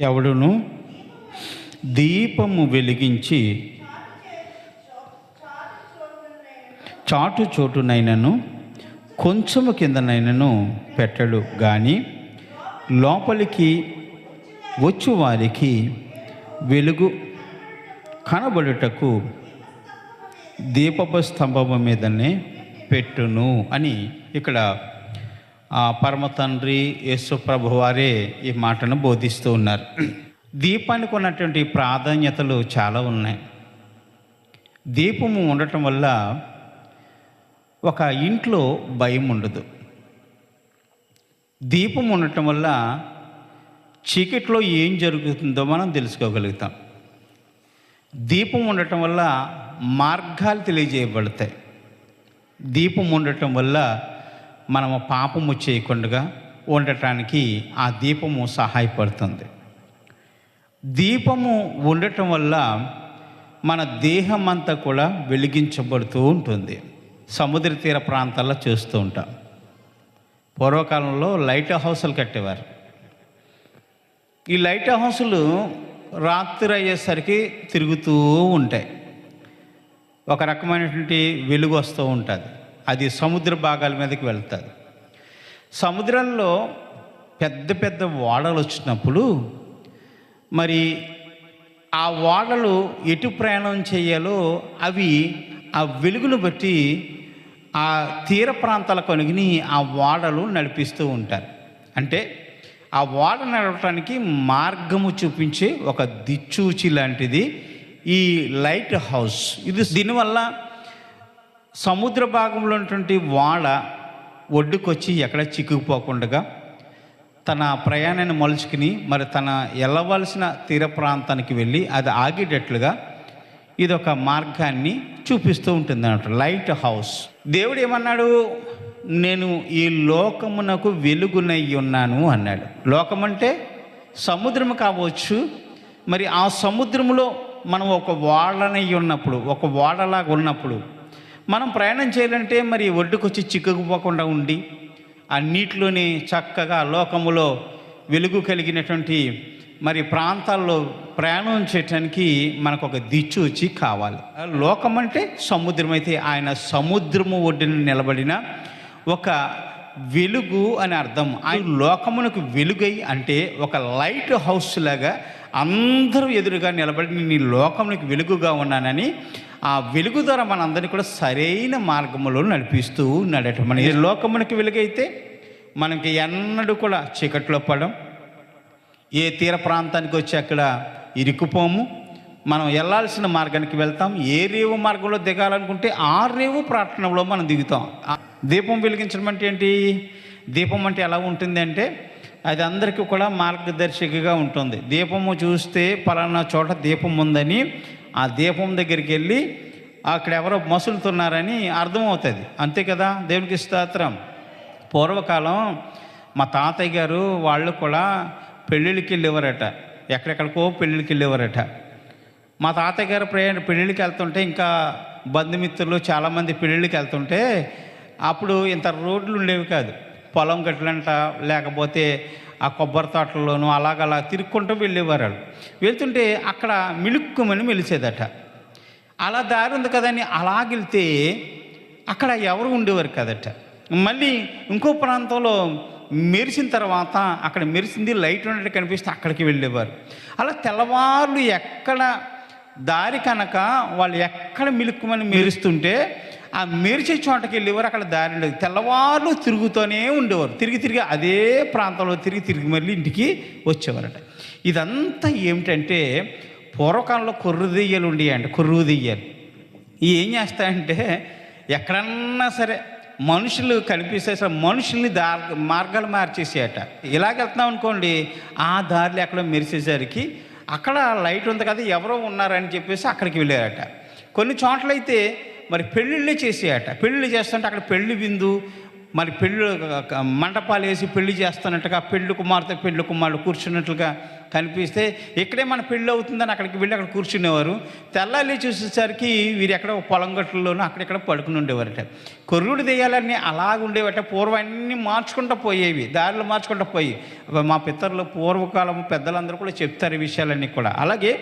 ఎవడును? దీపము వెలిగించి చాటు చోటునైనను కొంచెము కిందనైనను పెట్టడు. కానీ లోపలికి వచ్చు వారికి వెలుగు కనబడుటకు దీపపు స్తంభము మీదనే పెట్టును అని ఇక్కడ పరమ తండ్రి యేసుప్రభు వారే ఈ మాటను బోధిస్తూ ఉన్నారు. దీపానికి ఉన్నటువంటి ప్రాధాన్యతలు చాలా ఉన్నాయి. దీపము ఉండటం వల్ల ఒక ఇంట్లో భయం ఉండదు. దీపం ఉండటం వల్ల చీకట్లో ఏం జరుగుతుందో మనం తెలుసుకోగలుగుతాం. దీపం ఉండటం వల్ల మార్గాలు తెలియజేయబడతాయి. దీపం ఉండటం వల్ల మనము పాపము చేయకుండా ఉండటానికి ఆ దీపము సహాయపడుతుంది. దీపము ఉండటం వల్ల మన దేహం అంతా కూడా వెలిగించబడుతూ ఉంటుంది. సముద్ర తీర ప్రాంతాల్లో చూస్తూ ఉంటాం. పూర్వకాలంలో లైట్ హౌసులు కట్టేవారు. ఈ లైట్ హౌసులు రాత్రి అయ్యేసరికి తిరుగుతూ ఉంటాయి. ఒక రకమైనటువంటి వెలుగు వస్తూ ఉంటుంది. అది సముద్ర భాగాల మీదకి వెళ్తుంది సముద్రంలో పెద్ద పెద్ద ఓడలు వచ్చినప్పుడు మరి ఆ ఓడలు ఎటు ప్రయాణం చేయాలో అవి ఆ వెలుగును బట్టి ఆ తీర ప్రాంతాల కొనుగిని ఆ ఓడలు నడిపిస్తూ ఉంటారు. అంటే ఆ ఓడ నడవటానికి మార్గము చూపించే ఒక దిచ్చూచి లాంటిది ఈ లైట్ హౌస్. ఇది దీనివల్ల సముద్ర భాగంలో ఉన్నటువంటి వాడ ఒడ్డుకొచ్చి ఎక్కడ చిక్కుకుపోకుండా తన ప్రయాణాన్ని మలుచుకుని మరి తన వెళ్ళవలసిన తీర ప్రాంతానికి వెళ్ళి అది ఆగేటట్లుగా ఇది ఒక మార్గాన్ని చూపిస్తూ ఉంటుంది అన్నట్టు లైట్ హౌస్. దేవుడు ఏమన్నాడు? నేను ఈ లోకమునకు వెలుగునై ఉన్నాను అన్నాడు. లోకం అంటే సముద్రం కావచ్చు. మరి ఆ సముద్రంలో మనం ఒక ఓడనై ఉన్నప్పుడు ఒక ఓడలాగా ఉన్నప్పుడు మనం ప్రయాణం చేయాలంటే మరి ఒడ్డుకొచ్చి చిక్కుకుపోకుండా ఉండి ఆ నీటిలోని చక్కగా లోకములో వెలుగు కలిగినటువంటి మరి ప్రాంతాల్లో ప్రయాణం చేయటానికి మనకు ఒక వచ్చి కావాలి. లోకం అంటే సముద్రం అయితే ఆయన సముద్రము ఒడ్డున నిలబడిన ఒక వెలుగు అని అర్థం. ఆయన లోకమునకు వెలుగై అంటే ఒక లైట్ హౌస్ లాగా అందరూ ఎదురుగా నిలబడి నేను లోకమునికి వెలుగుగా ఉన్నానని ఆ వెలుగు ద్వారా మనందరినీ కూడా సరైన మార్గంలో నడిపిస్తూ ఉన్నాడట మన ఈ లోకమునికి వెలుగైతే మనకి ఎన్నడూ కూడా చీకట్లో పడం ఏ తీర ప్రాంతానికి వచ్చి అక్కడ ఇరుక్కుపోము. మనం వెళ్ళాల్సిన మార్గానికి వెళ్తాం. ఏ రేవు మార్గంలో దిగాలనుకుంటే ఆ రేవు ప్రార్థనలో మనం దిగుతాం. ఆ దీపం వెలిగించడం అంటే ఏంటి? దీపం అంటే ఎలా ఉంటుంది అంటే అది అందరికీ కూడా మార్గదర్శికగా ఉంటుంది. దీపము చూస్తే పలానా చోట దీపం ఉందని ఆ దీపం దగ్గరికి వెళ్ళి అక్కడ ఎవరో మసులుతున్నారని అర్థమవుతుంది. అంతే కదా? దేవునికి స్తోత్రం. పూర్వకాలం మా తాతయ్య గారు వాళ్ళు కూడా పెళ్ళిళ్ళకి వెళ్ళేవారట. ఎక్కడెక్కడికో పెళ్ళిళ్ళకి వెళ్ళేవారట. మా తాతయ్య గారు ప్రయాణ పెళ్ళిళ్ళకి వెళ్తుంటే ఇంకా బంధుమిత్రులు చాలామంది పెళ్ళిళ్ళకి వెళ్తుంటే అప్పుడు ఇంత రోడ్లు ఉండేవి కాదు. పొలం గట్లంట లేకపోతే ఆ కొబ్బరి తోటల్లోనూ అలాగలా తిరుక్కుంటూ వెళ్ళేవారు వాళ్ళు. వెళ్తుంటే అక్కడ మిలుక్కుమని మెలిసేదట. అలా దారి ఉంది కదని అలాగెళ్తే అక్కడ ఎవరు ఉండేవారు కదట. మళ్ళీ ఇంకో ప్రాంతంలో మెరిసిన తర్వాత అక్కడ మెరిసింది లైట్ ఉన్నట్టు కనిపిస్తే అక్కడికి వెళ్ళేవారు. అలా తెల్లవారులు ఎక్కడ దారి కనుక వాళ్ళు ఎక్కడ మిలుక్కుమని మెరుస్తుంటే ఆ మెరిచే చోటకి వెళ్ళేవారు అక్కడ దారి ఉండేది తెల్లవారులు తిరుగుతూనే ఉండేవారు. తిరిగి తిరిగి అదే ప్రాంతంలో తిరిగి తిరిగి మళ్ళీ ఇంటికి వచ్చేవారట. ఇదంతా ఏమిటంటే పూర్వకాలంలో కొర్రు దెయ్యాలు ఉండేయండి కొర్రు దెయ్యాలు. ఏం చేస్తాయంటే ఎక్కడన్నా సరే మనుషులు కనిపిస్తే మనుషుల్ని దార్ మార్గాలు మార్చేసేయట. ఇలాగ వెళ్తున్నాం అనుకోండి ఆ దారిలో ఎక్కడో మెరిసేసరికి అక్కడ లైట్ ఉంది కదా ఎవరో ఉన్నారని చెప్పేసి అక్కడికి వెళ్ళారట. కొన్ని చోట్లయితే మరి పెళ్ళిళ్ళే చేసేయట. పెళ్ళిళ్ళు చేస్తుంటే అక్కడ పెళ్ళి విందు మరి పెళ్ళి మంటపాలు వేసి పెళ్ళి చేస్తున్నట్టుగా పెళ్ళి కుమార్తె పెళ్ళి కుమారుడు కూర్చున్నట్లుగా కనిపిస్తే ఇక్కడే మన పెళ్ళి అవుతుందని అక్కడికి వెళ్ళి అక్కడ కూర్చునేవారు. తెల్లాలి చూసేసరికి వీరు ఎక్కడ పొలం గట్టుల్లోనూ అక్కడెక్కడ పడుకుని ఉండేవారట. కొర్రుడు దెయ్యాలన్నీ అలాగ ఉండేవట. పూర్వం అన్నీ మార్చుకుంటూ పోయేవి. దారిలో మార్చుకుంటూ పోయి. మా పితరులు పూర్వకాలం పెద్దలందరూ కూడా చెప్తారు ఈ విషయాలన్నీ కూడా. అలాగే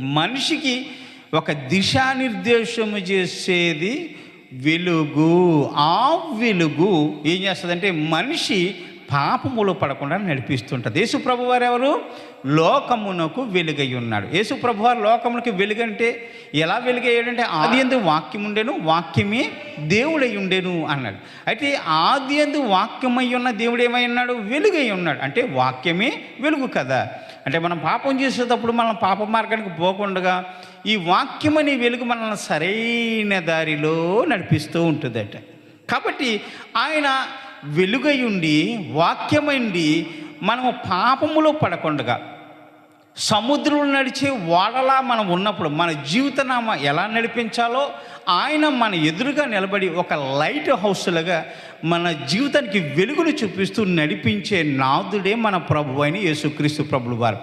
మనిషికి ఒక దిశానిర్దేశము చేసేది వెలుగు. ఆ వెలుగు ఏం చేస్తుందంటే మనిషి పాపములు పడకుండా నడిపిస్తుంటుంది. యేసుప్రభు వారు ఎవరు? లోకమునకు వెలుగై ఉన్నాడు యేసుప్రభు వారు లోకమునకు వెలుగంటే ఎలా వెలుగయ్యాడంటే ఆది ఎందు వాక్యం ఉండేను వాక్యమే దేవుడై ఉండేను అన్నాడు. అయితే ఆది ఎందు వాక్యమై ఉన్న దేవుడు ఏమై ఉన్నాడు? వెలుగై ఉన్నాడు అంటే వాక్యమే వెలుగు కదా. అంటే మనం పాపం చేసేటప్పుడు మనం పాప మార్గానికి పోకుండా ఈ వాక్యం అనే వెలుగు మనల్ని సరైన దారిలో నడిపిస్తూ ఉంటుందట. కాబట్టి ఆయన వెలుగై ఉండి వాక్యమైండి మనము పాపములో పడకుండా సముద్రంలో నడిచే వాడలా మనం ఉన్నప్పుడు మన జీవితనామ ఎలా నడిపించాలో ఆయన మన ఎదురుగా నిలబడి ఒక లైట్ హౌస్లుగా మన జీవితానికి వెలుగును చూపిస్తూ నడిపించే నాదుడే మన ప్రభు అయిన యేసుక్రీస్తు ప్రభులు వారు.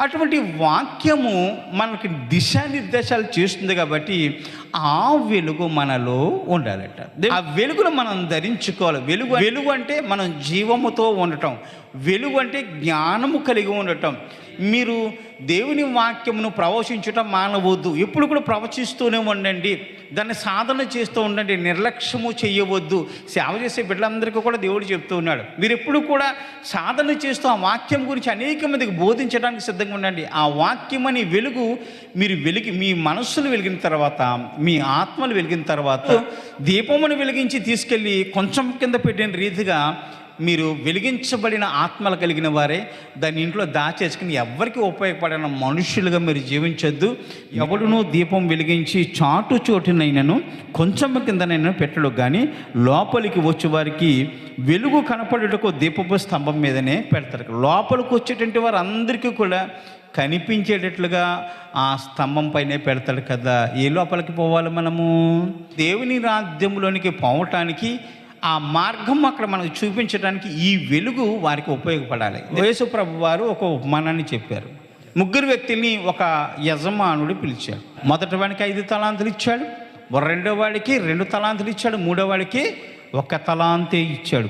అటువంటి వాక్యము మనకి దిశానిర్దేశాలు చేస్తుంది కాబట్టి ఆ వెలుగు మనలో ఉండాలట. ఆ వెలుగును మనం ధరించుకోవాలి. వెలుగు వెలుగు అంటే మనం జీవముతో ఉండటం. వెలుగు అంటే జ్ఞానము కలిగి ఉండటం. మీరు దేవుని వాక్యమును ప్రవచించటం మానవద్దు. ఎప్పుడు కూడా ప్రవచిస్తూనే ఉండండి. దాన్ని సాధన చేస్తూ ఉండండి. నిర్లక్ష్యము చేయవద్దు. సేవ చేసే బిడ్డలందరికీ కూడా దేవుడు చెప్తూ ఉన్నాడు. మీరు ఎప్పుడు కూడా సాధన చేస్తూ ఆ వాక్యం గురించి అనేక మందికి బోధించడానికి సిద్ధంగా ఉండండి. ఆ వాక్యం అని వెలుగు మీరు వెలిగి మీ మనస్సును వెలిగిన తర్వాత మీ ఆత్మలు వెలిగిన తర్వాత దీపమును వెలిగించి తీసుకెళ్ళి కొంచెం కింద పెట్టిన రీతిగా మీరు వెలిగించబడిన ఆత్మలు కలిగిన వారే. దాన్ని ఇంట్లో దాచేసుకుని ఎవరికి ఉపయోగపడిన మనుషులుగా మీరు జీవించొద్దు. ఎవడునూ దీపం వెలిగించి చాటు చోటునైనను కొంచెం కిందనైనా పెట్టడు. కానీ లోపలికి వచ్చే వారికి వెలుగు కనపడేటకు దీపపు స్తంభం మీదనే పెడతారు. లోపలికి వచ్చేటువంటి వారు అందరికీ కూడా కనిపించేటట్లుగా ఆ స్తంభం పైనే పెడతాడు కదా. ఏ లోపలికి పోవాలి మనము? దేవుని రాజ్యంలోనికి పోవటానికి ఆ మార్గం అక్కడ మనకు చూపించడానికి ఈ వెలుగు వారికి ఉపయోగపడాలి. వేసుప్రభు వారు ఒక ఉపమానాన్ని చెప్పారు. ముగ్గురు వ్యక్తుల్ని ఒక యజమానుడు పిలిచాడు. మొదటి వాడికి ఐదు తలాంతులు ఇచ్చాడు. రెండో వాడికి రెండు తలాంతులు ఇచ్చాడు. మూడో వాడికి ఒక తలాంతే ఇచ్చాడు.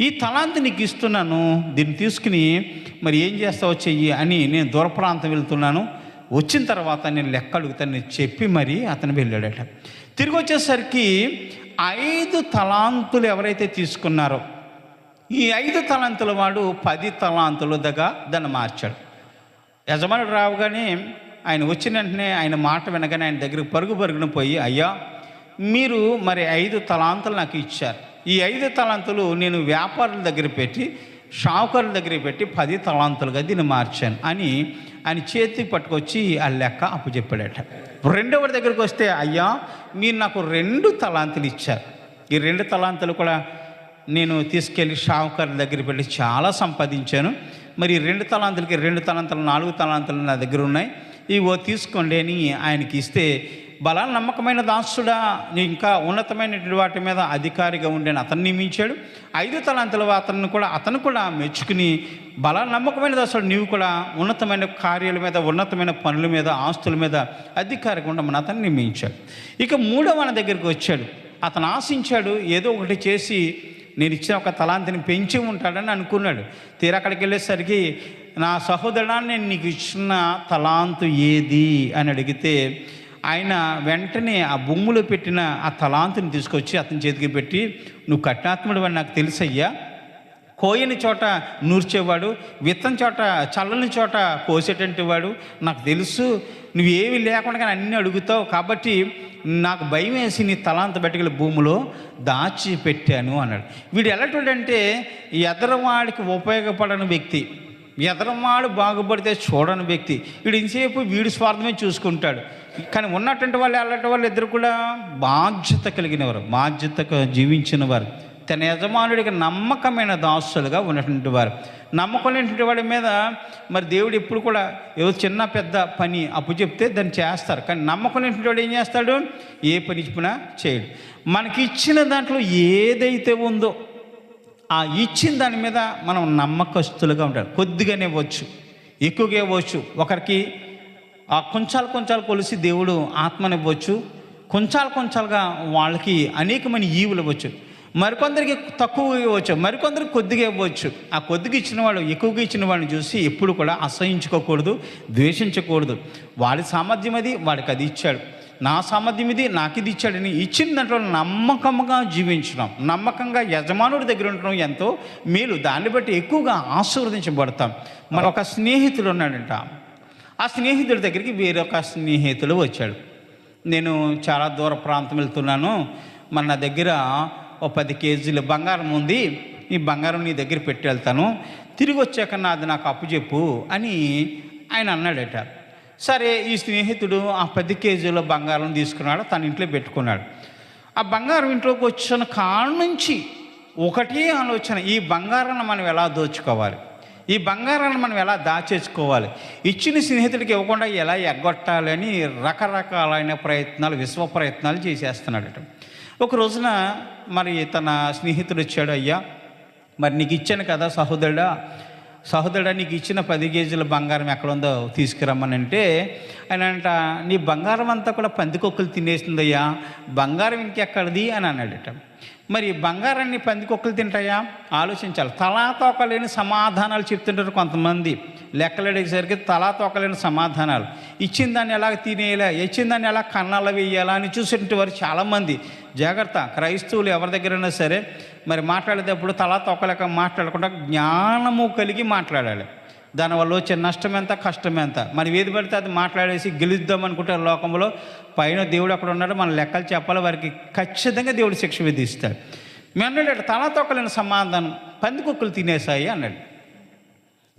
ఈ తలాంతి నీకు ఇస్తున్నాను దీన్ని తీసుకుని మరి ఏం చేస్తావో చెయ్యి అని నేను దూర ప్రాంతం వెళ్తున్నాను. వచ్చిన తర్వాత నేను లెక్క అడుగుతాను చెప్పి మరి అతను వెళ్ళాడట. తిరిగి వచ్చేసరికి ఐదు తలాంతులు ఎవరైతే తీసుకున్నారో ఈ ఐదు తలాంతుల వాడు పది తలాంతుల దగ్గర దాన్ని మార్చాడు. యజమానుడు రావుగానే ఆయన వచ్చిన వెంటనే ఆయన మాట వినగానే ఆయన దగ్గరికి పరుగు పరుగున పోయి అయ్యా మీరు మరి ఐదు తలాంతులు నాకు ఇచ్చారు. ఈ ఐదు తలాంతులు నేను వ్యాపారుల దగ్గర పెట్టి షావుకారుల దగ్గర పెట్టి పది తలాంతులుగా దీన్ని మార్చాను అని ఆయన చేతి పట్టుకొచ్చి ఆ లెక్క అప్పు చెప్పాడట రెండవ దగ్గరికి వస్తే అయ్యా మీరు నాకు రెండు తలాంతులు ఇచ్చారు. ఈ రెండు తలాంతులు కూడా నేను తీసుకెళ్ళి షావుకారుల దగ్గర పెట్టి చాలా సంపాదించాను. మరి ఈ రెండు తలాంతులకి రెండు తలాంతులు నాలుగు తలాంతులు నా దగ్గర ఉన్నాయి. ఇవో తీసుకోండి అని ఆయనకి ఇస్తే బలా నమ్మకమైన దాసుడా నీ ఇంకా ఉన్నతమైనటువంటి వాటి మీద అధికారిగా ఉండని అతన్ని నియమించాడు ఐదు తలాంతుల అతను కూడా అతను కూడా మెచ్చుకుని బల నమ్మకమైన దాసుడు నీవు కూడా ఉన్నతమైన కార్యాల మీద ఉన్నతమైన పనుల మీద ఆస్తుల మీద అధికారిగా ఉండమని అతన్ని నియమించాడు ఇక మూడవ మన దగ్గరికి వచ్చాడు. అతను ఆశించాడు ఏదో ఒకటి చేసి నేను ఇచ్చిన ఒక తలాంతిని పెంచి ఉంటాడని అనుకున్నాడు. తీరా అక్కడికి వెళ్ళేసరికి నా సహోదరుడా నేను నీకు ఇచ్చిన తలాంతు ఏది? అని అడిగితే ఆయన వెంటనే ఆ భూములో పెట్టిన ఆ తలాంతుని తీసుకొచ్చి అతని చేతికి పెట్టి నువ్వు కఠినాత్ముడు అని నాకు తెలుసయ్యా. కోయని చోట నూర్చేవాడు విత్తని చోట చల్లని చోట కోసేటువంటి వాడు. నాకు తెలుసు నువ్వేమి లేకుండా కానీ అన్నీ అడుగుతావు. కాబట్టి నాకు భయం వేసి నీ తలాంత బెట్టగల భూమిలో దాచి పెట్టాను అన్నాడు. వీడు ఎలాంటి అంటే ఎదరవాడికి ఉపయోగపడని వ్యక్తి. ఎదరమాడు బాగుపడితే చూడని వ్యక్తి. వీడు ఇంతసేపు వీడి స్వార్థమే చూసుకుంటాడు. కానీ ఉన్నటువంటి వాళ్ళు వెళ్ళటం వాళ్ళు ఇద్దరు కూడా బాధ్యత కలిగిన వారు బాధ్యత జీవించిన వారు తన యజమానుడికి నమ్మకమైన దాసులుగా ఉన్నటువంటి వారు. నమ్మకం లేనటువంటి వాడి మీద మరి దేవుడు ఎప్పుడు కూడా ఏదో చిన్న పెద్ద పని అప్పు చెప్తే దాన్ని చేస్తారు. కానీ నమ్మకం లేనటువంటి వాడు ఏం చేస్తాడు? ఏ పని చెప్పినా చేయడు. మనకి ఇచ్చిన దాంట్లో ఏదైతే ఉందో ఆ ఇచ్చిన దాని మీద మనం నమ్మకస్తులుగా ఉంటాం. కొద్దిగానే ఇవ్వచ్చు. ఎక్కువగా ఇవ్వచ్చు. ఒకరికి ఆ కొంచాలు కొంచాలు కొలిసి దేవుడు ఆత్మనివ్వచ్చు కొంచాలు కొంచాలుగా వాళ్ళకి అనేకమైన ఈవులు ఇవ్వచ్చు. మరికొందరికి తక్కువగా ఇవ్వచ్చు. మరికొందరికి కొద్దిగా ఇవ్వచ్చు. ఆ కొద్దిగా ఇచ్చిన వాళ్ళు ఎక్కువగా ఇచ్చిన వాళ్ళని చూసి ఎప్పుడు కూడా అసహించుకోకూడదు ద్వేషించకూడదు. వాడి సామర్థ్యం అది వాడికి అది ఇచ్చాడు. నా సామర్థ్యం ఇది నాకు ఇది ఇచ్చాడని ఇచ్చిన దాంట్లో నమ్మకంగా జీవించడం నమ్మకంగా యజమానుడి దగ్గర ఉండడం ఎంతో మేలు. దాన్ని బట్టి ఎక్కువగా ఆశీర్వదించబడతాం. మరి ఒక స్నేహితుడు ఉన్నాడంట. ఆ స్నేహితుడి దగ్గరికి వేరొక స్నేహితుడు వచ్చాడు. నేను చాలా దూర ప్రాంతం వెళ్తున్నాను. మన నా దగ్గర ఓ పది కేజీల బంగారం ఉంది. ఈ బంగారం నీ దగ్గర పెట్టి వెళ్తాను. తిరిగి వచ్చాక నాది నాకు అప్పు చెప్పు అని ఆయన అన్నాడట. సరే ఈ స్నేహితుడు ఆ పది కేజీల బంగారం తీసుకున్నాడు తన ఇంట్లో పెట్టుకున్నాడు. ఆ బంగారం ఇంట్లోకి వచ్చిన కాడ నుంచి ఒకటే ఆలోచన ఈ బంగారాన్ని మనం ఎలా దోచుకోవాలి? ఈ బంగారాన్ని మనం ఎలా దాచేసుకోవాలి? ఇచ్చిన స్నేహితుడికి ఇవ్వకుండా ఎలా ఎగ్గొట్టాలి అని రకరకాలైన ప్రయత్నాలు విశ్వ ప్రయత్నాలు చేసేస్తున్నాడట. ఒక రోజున మరి తన స్నేహితుడు వచ్చాడు అయ్యా మరి నీకు ఇచ్చాను కదా సహోదరుడా సహోదరుడు నీకు ఇచ్చిన పది కేజీల బంగారం ఎక్కడ ఉందో ఆయన అంట నీ బంగారం అంతా కూడా పందికొక్కలు తినేసిందయ్యా. బంగారం ఇంకెక్కడిది? అని అన్నాడట. మరి బంగారాన్ని పందికొక్కలు తింటాయా? ఆలోచించాలి. తలా తోకలేని సమాధానాలు చెప్తుంటారు కొంతమంది. లెక్కలు అడిగేసరికి తలా తోకలేని సమాధానాలు. ఇచ్చిన దాన్ని ఎలా తినేయాలా? ఇచ్చిన దాన్ని ఎలా కన్నాల వేయాలా అని చూసేటువంటి వారు చాలామంది. జాగ్రత్త క్రైస్తవులు ఎవరి దగ్గరైనా సరే మరి మాట్లాడేటప్పుడు తలా తొక్కలేక మాట్లాడకుండా జ్ఞానము కలిగి మాట్లాడాలి. దానివల్ల వచ్చే నష్టం ఎంత కష్టం ఎంత? మరి ఏది పడితే అది మాట్లాడేసి గెలుద్దాం అనుకుంటే లోకంలో. పైన దేవుడు అక్కడ ఉన్నాడు మన లెక్కలు చెప్పాలి వారికి ఖచ్చితంగా దేవుడు శిక్ష విధిస్తాడు. మేము అన్నాడు తలా తొక్కలేని సమాధానం పందికొక్కులు తినేశాయి అన్నాడు.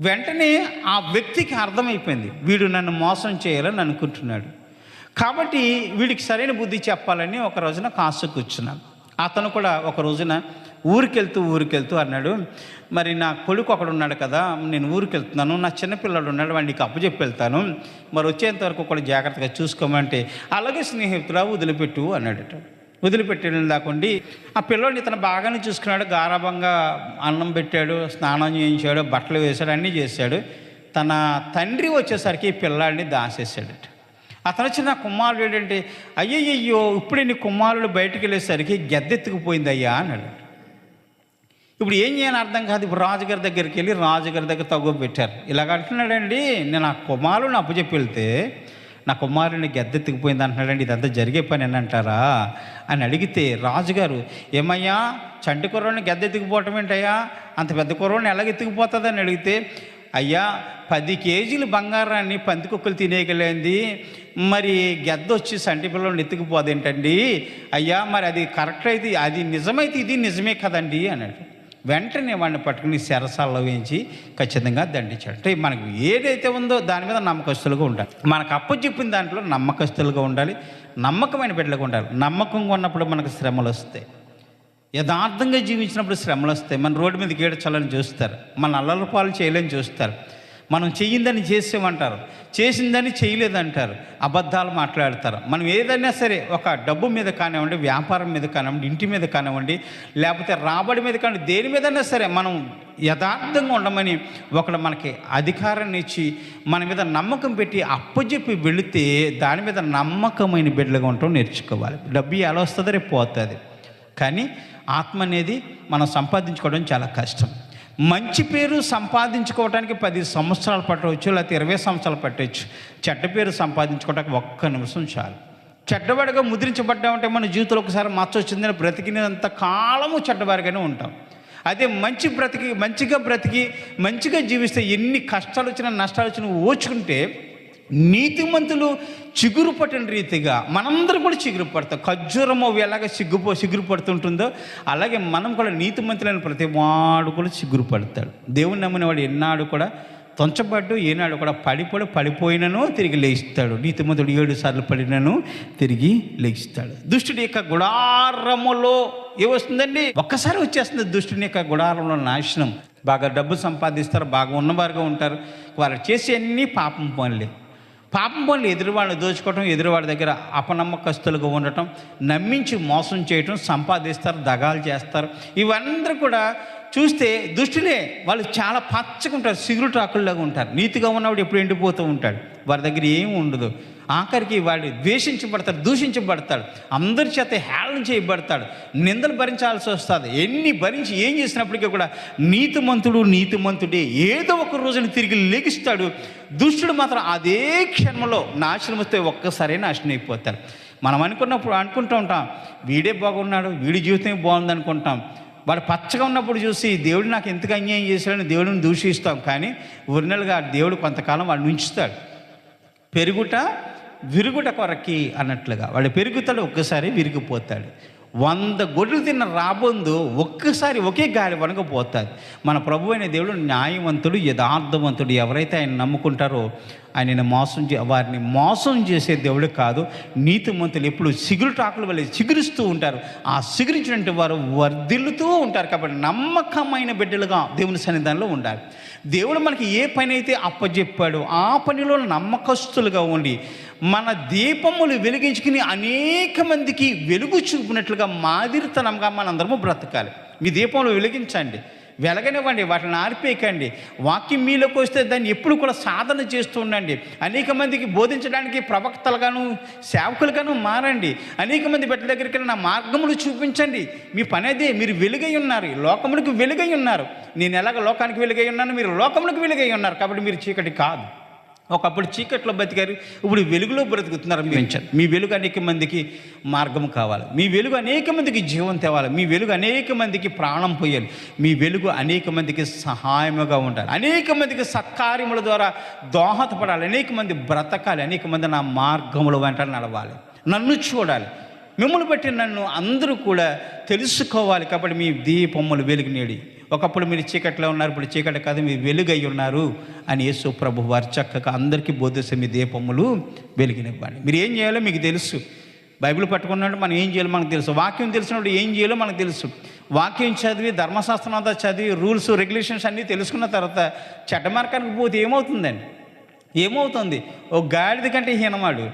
వెంటనే ఆ వ్యక్తికి అర్థమైపోయింది వీడు నన్ను మోసం చేయాలని అనుకుంటున్నాడు. కాబట్టి వీడికి సరైన బుద్ధి చెప్పాలని ఒక రోజున కాసు కూర్చున్నాను అతను కూడా ఒక రోజున ఊరికెళ్తూ ఊరికెళ్తూ అన్నాడు మరి నా కొడుకు ఒకడు ఉన్నాడు కదా నేను ఊరికి వెళ్తున్నాను నా చిన్నపిల్లడు ఉన్నాడు వాడిని నీకు అప్పచెప్పి వెళ్తాను మరి వచ్చేంత వరకు కూడా జాగ్రత్తగా చూసుకోమంటే అలాగే స్నేహితుడా వదిలిపెట్టు అన్నాడట వదిలిపెట్టడం లేకుండి ఆ పిల్లోడిని ఇతను బాగానే చూసుకున్నాడు గారాభంగా అన్నం పెట్టాడు స్నానం చేయించాడు బట్టలు వేశాడు అన్నీ చేశాడు. తన తండ్రి వచ్చేసరికి ఈ పిల్లాడిని దాసేసాడట అతను వచ్చిన కుమారుడు ఏంటంటే అయ్యయ్యో ఇప్పుడు నీ కుమారుడు బయటికి వెళ్ళేసరికి గద్దెత్తుకుపోయింది అయ్యా అన్నాడు. ఇప్పుడు ఏం చేయని అర్థం కాదు. ఇప్పుడు రాజుగారి దగ్గరికి వెళ్ళి రాజుగారి దగ్గర తగ్గు పెట్టారు. ఇలాగ అంటున్నాడండి నేను ఆ కుమారుని అప్పచెప్పి వెళ్తే నా కుమారుని గద్దెత్తుకుపోయింది అంటున్నాడండి ఇదంతా జరిగే పని అని అంటారా అని అడిగితే రాజుగారు ఏమయ్యా చంటి కుర్రోని గద్దెత్తుకుపోవటం ఏంటయ్యా? అంత పెద్ద కుర్రోని ఎలాగ ఎత్తుకుపోతుందని అడిగితే అయ్యా పది కేజీలు బంగారాన్ని పందికొక్కులు తినేయగలేంది. మరి గెద్ద వచ్చి సంటి పిల్లల్ని ఎత్తుకుపోదేంటండి? అయ్యా మరి అది కరెక్ట్ అయితే అది నిజమైతే ఇది నిజమే కదండి అన్నాడు వెంటనే వాడిని పట్టుకుని శరసాల్లో వేయించి ఖచ్చితంగా దండించాడు. అంటే మనకు ఏదైతే ఉందో దాని మీద నమ్మకస్తులుగా ఉండాలి. మనకు అప్పు చెప్పిన దాంట్లో నమ్మకస్తులుగా ఉండాలి. నమ్మకమైన బిడ్డలుగా ఉండాలి. నమ్మకంగా ఉన్నప్పుడు మనకు శ్రమలు వస్తాయి. యథార్థంగా జీవించినప్పుడు శ్రమలు వస్తాయి. మన రోడ్డు మీద ఏడ్చాలని చూస్తారు. మన అల్లల పాలు చేయలేని చూస్తారు. మనం చెయ్యిందని చేసేమంటారు. చేసిందని చేయలేదంటారు. అబద్ధాలు మాట్లాడతారు. మనం ఏదైనా సరే ఒక డబ్బు మీద కానివ్వండి వ్యాపారం మీద కానివ్వండి ఇంటి మీద కానివ్వండి లేకపోతే రాబడి మీద కానివ్వండి దేని మీదైనా సరే మనం యథార్థంగా ఉండమని ఒకడు మనకి అధికారాన్ని ఇచ్చి మన మీద నమ్మకం పెట్టి అప్పచెప్పి వెళితే దాని మీద నమ్మకమైన బిడ్డలుగా ఉండటం నేర్చుకోవాలి. డబ్బు ఎలా వస్తుందో రేపు పోతుంది. కానీ ఆత్మ అనేది మనం సంపాదించుకోవడం చాలా కష్టం. మంచి పేరు సంపాదించుకోవడానికి పది సంవత్సరాలు పట్టవచ్చు లేకపోతే ఇరవై సంవత్సరాలు పట్టవచ్చు. చెడ్డ పేరు సంపాదించుకోవడానికి ఒక్క నిమిషం చాలు. చెడ్డవాడిగా ముద్రించబడ్డామంటే మన జీవితంలో ఒకసారి మచ్చ వచ్చిందని బ్రతికినంత కాలము చెడ్డవారిగానే ఉంటాం. అదే మంచి బ్రతికి మంచిగా బ్రతికి మంచిగా జీవిస్తే ఎన్ని కష్టాలు వచ్చినా నష్టాలు వచ్చినా ఓచుకుంటే నీతిమంతులు చిగురు పట్టిన రీతిగా మనందరం కూడా చిగురు పడతాం. ఖర్జూరము ఎలాగ సిగ్గుపో చిగురు పడుతుంటుందో అలాగే మనం కూడా నీతిమంతులైన ప్రతి వాడు కూడా చిగురు పడతాడు. దేవుని నమ్మిన వాడు ఎన్నాడు కూడా తొంచబడ్డు ఏనాడు కూడా పడిపోడు పడిపోయినను తిరిగి లేస్తాడు. నీతిమంతుడు ఏడు సార్లు పడినను తిరిగి లేస్తాడు. దుష్టుడి యొక్క గుడారములో ఏమొస్తుందండి? ఒక్కసారి వచ్చేస్తుంది దుష్టుని యొక్క గుడారంలో నాశనం. బాగా డబ్బు సంపాదిస్తారు బాగా ఉన్నవారుగా ఉంటారు. వారు చేసే అన్ని పాపం పనులే. పాపం పనులు ఎదురువాళ్ళని దోచుకోవటం ఎదురువాడి దగ్గర అపనమ్మకస్తులుగా ఉండటం నమ్మించి మోసం చేయటం సంపాదిస్తారు దగాలు చేస్తారు. ఇవందరూ కూడా చూస్తే దుష్టులే వాళ్ళు చాలా పచ్చగా ఉంటారు సిగురు ట్రాకుల్లాగా ఉంటారు. నీతిగా ఉన్నవాడు ఎప్పుడు ఎండిపోతూ ఉంటాడు. వారి దగ్గర ఏమి ఉండదు. ఆఖరికి వాడు ద్వేషించబడతాడు దూషించబడతాడు అందరి చేత హేళన చేయబడతాడు నిందలు భరించాల్సి వస్తుంది. ఎన్ని భరించి ఏం చేసినప్పటికీ కూడా నీతిమంతుడు నీతిమంతుడే. ఏదో ఒక రోజున తిరిగి లెగిస్తాడు. దుష్టుడు మాత్రం అదే క్షణంలో నాశనం వస్తే ఒక్కసారి నాశనం అయిపోతాడు. మనం అనుకున్నప్పుడు అనుకుంటూ ఉంటాం వీడే బాగున్నాడు వీడి జీవితమే బాగుంది అనుకుంటాం. వాడు పచ్చగా ఉన్నప్పుడు చూసి దేవుడు నాకు ఎందుకు అన్యాయం చేశాడని దేవుడిని దూషిస్తాం. కానీ ఒరిజినల్గా దేవుడు కొంతకాలం వాడిని ఉంచుతాడు. పెరుగుట విరుగుట కొరకి అన్నట్లుగా. వాడు పెరుగుతాడు ఒక్కసారి విరిగిపోతాడు. వంద గొడ్లు తిన్న రాబోందు ఒక్కసారి ఒకే గాలి వనకపోతుంది మన ప్రభు అయిన దేవుడు న్యాయవంతుడు యథార్థవంతుడు. ఎవరైతే ఆయన నమ్ముకుంటారో ఆయనని మోసం చే వారిని మోసం చేసే దేవుడు కాదు. నీతిమంతులు ఎప్పుడు సిగురు టాకులు వల్ల చిగురుస్తూ ఉంటారు. ఆ సిగురించినటువంటి వారు వర్ధిల్లుతూ ఉంటారు కాబట్టి నమ్మకమైన బిడ్డలుగా దేవుని సన్నిధానంలో ఉండాలి. దేవుడు మనకి ఏ పని అయితే అప్పచెప్పాడో ఆ పనిలో నమ్మకస్తులుగా ఉండి మన దీపములు వెలిగించుకుని అనేక మందికి వెలుగు చూపినట్లుగా మాదిరితనంగా మనందరము బ్రతకాలి. మీ దీపములు వెలిగించండి. వెలగనివ్వండి వాటిని ఆర్పేయకండి. వాక్యం మీలోకి వస్తే దాన్ని ఎప్పుడు కూడా సాధన చేస్తూ ఉండండి. అనేక మందికి బోధించడానికి ప్రవక్తలుగాను సేవకులుగాను మారండి. అనేక మంది బిడ్డల దగ్గరికి నా మార్గములు చూపించండి. మీ పని అదే మీరు వెలుగై ఉన్నారు. లోకములకు వెలుగై ఉన్నారు. నేను ఎలాగ లోకానికి వెలుగై ఉన్నాను? మీరు లోకములకు వెలుగై ఉన్నారు. కాబట్టి మీరు చీకటి కాదు. ఒకప్పుడు చీకట్లో బతికారు ఇప్పుడు వెలుగులో బ్రతుకుతున్నారు మీరు. మీ వెలుగు అనేక మందికి మార్గం కావాలి. మీ వెలుగు అనేక మందికి జీవం తేవాలి. మీ వెలుగు అనేక మందికి ప్రాణం పోయాలి. మీ వెలుగు అనేక మందికి సహాయముగా ఉండాలి. అనేక మందికి సత్కార్యముల ద్వారా దోహదపడాలి. అనేక మంది బ్రతకాలి. అనేక మంది నా మార్గముల వెంట నడవాలి. నన్ను చూడాలి. మిమ్మల్ని బట్టి నన్ను అందరూ కూడా తెలుసుకోవాలి. కాబట్టి మీ దీపములు వెలుగునేడి ఒకప్పుడు మీరు చీకట్లో ఉన్నారు ఇప్పుడు చీకటి కాదు మీరు వెలుగై ఉన్నారు అని యేసు ప్రభు వారు చక్కగా అందరికీ బోధిస్తే మీ దీపములు వెలుగునివ్వండి. మీరు ఏం చేయాలో మీకు తెలుసు. బైబిల్ పట్టుకున్నాడు మనం ఏం చేయాలో మనకు తెలుసు. వాక్యం తెలిసినప్పుడు ఏం చేయాలో మనకు తెలుసు. వాక్యం చదివి ధర్మశాస్త్రం అంతా చదివి రూల్స్ రెగ్యులేషన్స్ అన్నీ తెలుసుకున్న తర్వాత చెడ్డ మార్గానికి పోతే ఏమవుతుందండి? ఏమవుతుంది? ఓ గాడిద కంటే హీనమాడు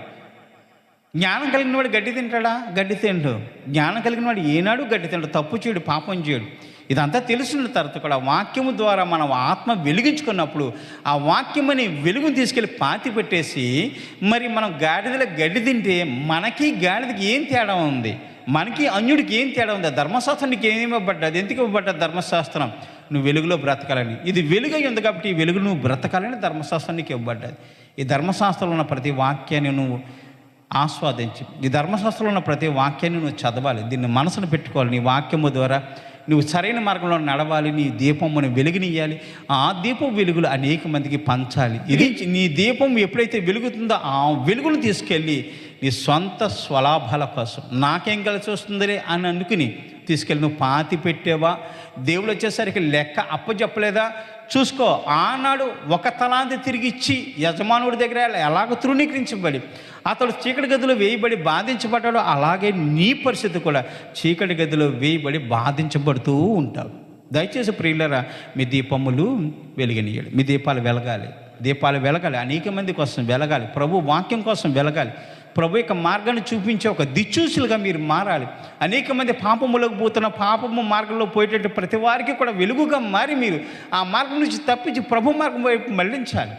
జ్ఞానం కలిగిన వాడు గడ్డి తింటాడా? గడ్డి తిండు. జ్ఞానం కలిగిన వాడు ఏనాడు గడ్డి తింటాడు తప్పు చేయడు పాపం చేయడు. ఇదంతా తెలిసిన తర్వాత కూడా వాక్యము ద్వారా మనం ఆత్మ వెలిగించుకున్నప్పుడు ఆ వాక్యమని వెలుగుని తీసుకెళ్ళి పాతి పెట్టేసి మరి మనం గాడిదలో గడ్డి తింటే మనకి గాడిదకి ఏం తేడా ఉంది? మనకి అన్యుడికి ఏం తేడా ఉంది? ధర్మశాస్త్రానికి ఏం ఇవ్వబడ్డది? ఎందుకు ఇవ్వబడ్డది ధర్మశాస్త్రం? నువ్వు వెలుగులో బ్రతకాలని. ఇది వెలుగై ఉంది కాబట్టి ఈ వెలుగు నువ్వు బ్రతకాలని ధర్మశాస్త్రానికి ఇవ్వబడ్డది. ఈ ధర్మశాస్త్రంలో ఉన్న ప్రతి వాక్యాన్ని నువ్వు ఆస్వాదించి. ఈ ధర్మశాస్త్రంలో ఉన్న ప్రతి వాక్యాన్ని నువ్వు చదవాలి. దీన్ని మనసును పెట్టుకోవాలి. నీ వాక్యము ద్వారా నువ్వు సరైన మార్గంలో నడవాలి నీ దీపం మనం వెలుగునియ్యాలి. ఆ దీపం వెలుగులు అనేక మందికి పంచాలి. ఇది నీ దీపం ఎప్పుడైతే వెలుగుతుందో ఆ వెలుగును తీసుకెళ్ళి నీ సొంత స్వలాభాల కోసం నాకేం కలిసి వస్తుందిలే అని అనుకుని తీసుకెళ్ళి నువ్వు పాతి పెట్టావా? దేవుడు వచ్చేసరికి లెక్క అప్పచెప్పలేదా చూసుకో ఆనాడు ఒక తలాంతి తిరిగి ఇచ్చి యజమానుడి దగ్గర ఎలాగ తృణీకరించబడి అతడు చీకటి గదిలో వేయబడి బాధించబడ్డాడు అలాగే నీ పరిస్థితి కూడా చీకటి గదిలో వేయబడి బాధించబడుతూ ఉంటావు. దయచేసి ప్రియులరా మీ దీపములు వెలిగనీయాలి మీ దీపాలు వెలగాలి. దీపాలు వెలగాలి. అనేక మంది కోసం వెలగాలి. ప్రభు వాక్యం కోసం వెలగాలి. ప్రభు యొక్క మార్గాన్ని చూపించే ఒక దిచ్చూసులుగా మీరు మారాలి. అనేక మంది పాపములకు పోతున్న పాపము మార్గంలో పోయేటట్టు ప్రతి వారికి కూడా వెలుగుగా మారి మీరు ఆ మార్గం నుంచి తప్పించి ప్రభు మార్గం వైపు మళ్ళించాలి.